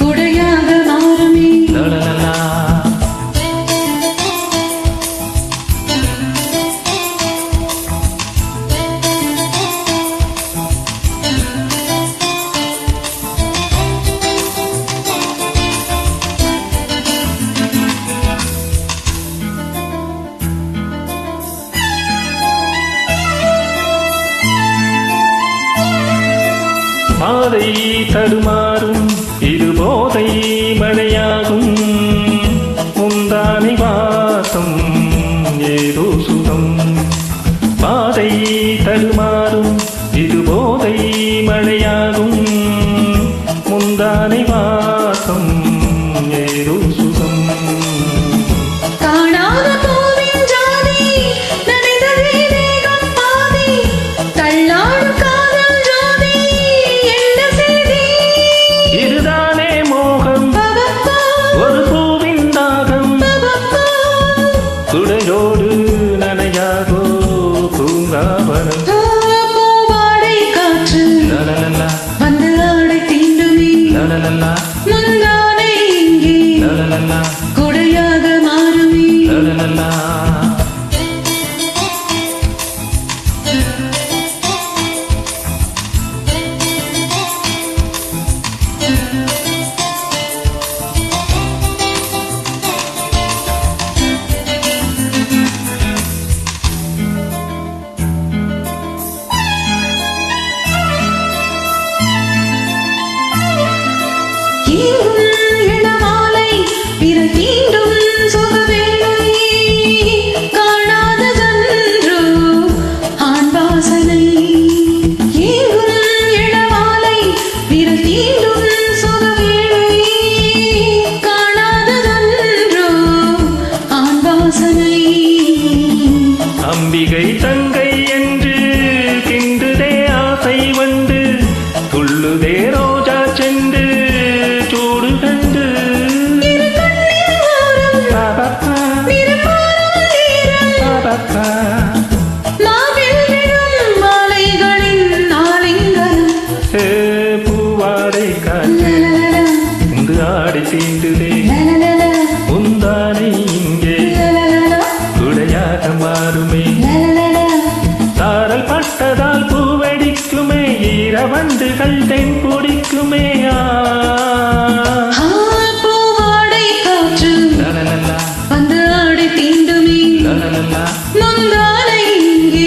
குடையாக மாறுமே. பாதை தடுமாறும் ఏదో సుఖం. పాదై తడుమా சுடையோடு நனையாதோ பூங்காவனம். பூவாடை காற்று. வந்து ஆடை தீண்டுமே. அம்பிகை தங்கை என்று திண்டுதே ஆசை வந்து துள்ளுதே ரோஜா சென்று சூடு கண்டு. பூவாடை காற்று ஆடி தீண்டுதே. வண்டுகள் தென் குடிக்குமேயா வந்து ஆடி தீண்டுமே. முந்தாலை இங்கே.